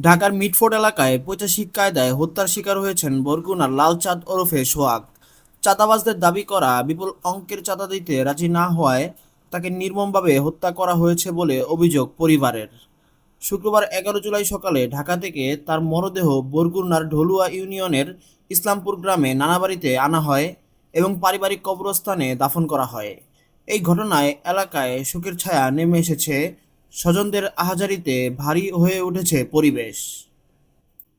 ঢাকার মিটফোর্ড এলাকায় পৈশাচিক কায়দায় হত্যার শিকার হয়েছেন বরগুনার লালচাঁদ ওরফে সোহাগ। চাঁদাবাজদের দাবি করা বিপুল অঙ্কের চাঁদা দিতে রাজি না হওয়ায় তাকে নির্মমভাবে হত্যা করা হয়েছে বলে অভিযোগ পরিবারের। শুক্রবার এগারো জুলাই সকালে ঢাকা থেকে তার মরদেহ বরগুনার ঢলুয়া ইউনিয়নের ইসলামপুর গ্রামে নানাবাড়িতে আনা হয় এবং পারিবারিক কবরস্থানে দাফন করা হয়। এই ঘটনায় এলাকায় শোকের ছায়া নেমে এসেছে স্বজনদের আহাজারিতে ভারী হয়ে উঠেছে পরিবেশ।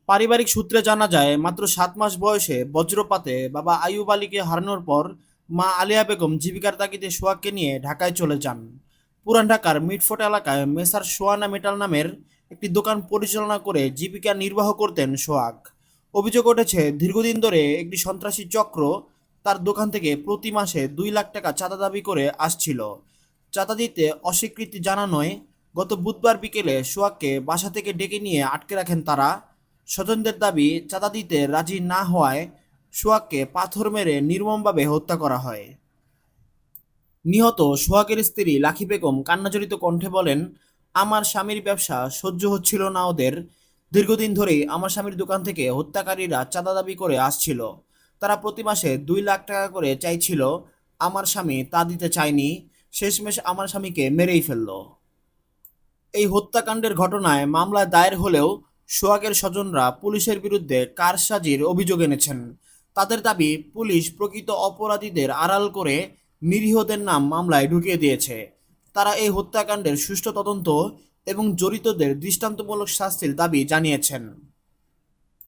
পারিবারিক সূত্রে জানা যায়, মাত্র সাত মাস বয়সে বজ্রপাতে বাবা আইয়ুব আলীকে হারানোর পর মা আলিয়া বেগম জীবিকার তাগিদে সোহাগকে নিয়ে ঢাকায় চলে যান। পুরান ঢাকার মিটফোট এলাকায় মেসার সোয়ানা মেটাল নামের একটি দোকান পরিচালনা করে জীবিকা নির্বাহ করতেন সোহাগ। অভিযোগ উঠেছে, দীর্ঘদিন ধরে একটি সন্ত্রাসী চক্র তার দোকান থেকে প্রতি মাসে দুই লাখ টাকা চাঁদা দাবি করে আসছিল। চাঁদা দিতে অস্বীকৃতি জানানোয় গত বুধবার বিকেলে সোহাগকে বাসা থেকে ডেকে নিয়ে আটকে রাখেন তারা। স্বজনদের দাবি, চাঁদা দিতে রাজি না হওয়ায় সোহাগকে পাথর মেরে নির্মমভাবে হত্যা করা হয়। নিহত সোহাগের স্ত্রী লাখি বেগম কান্নাজড়িত কণ্ঠে বলেন, আমার স্বামীর ব্যবসা সহ্য হচ্ছিল না ওদের। দীর্ঘদিন ধরেই আমার স্বামীর দোকান থেকে হত্যাকারীরা চাঁদা দাবি করে আসছিল। তারা প্রতি মাসে দুই লাখ টাকা করে চাইছিল, আমার স্বামী তা দিতে চায়নি। শেষমেশ আমার স্বামীকে মেরেই ফেলল। এই হত্যাকাণ্ডের ঘটনায় মামলা দায়ের হলেও সোহাগের স্বজনরা পুলিশের বিরুদ্ধে কারসাজির অভিযোগ এনেছেন। তাদের দাবি, পুলিশ প্রকৃত অপরাধীদের আড়াল করে নিরীহদের নাম মামলায় ঢুকিয়ে দিয়েছে। তারা এই হত্যাকাণ্ডের সুষ্ঠু তদন্ত এবং জড়িতদের দৃষ্টান্তমূলক শাস্তির দাবি জানিয়েছেন।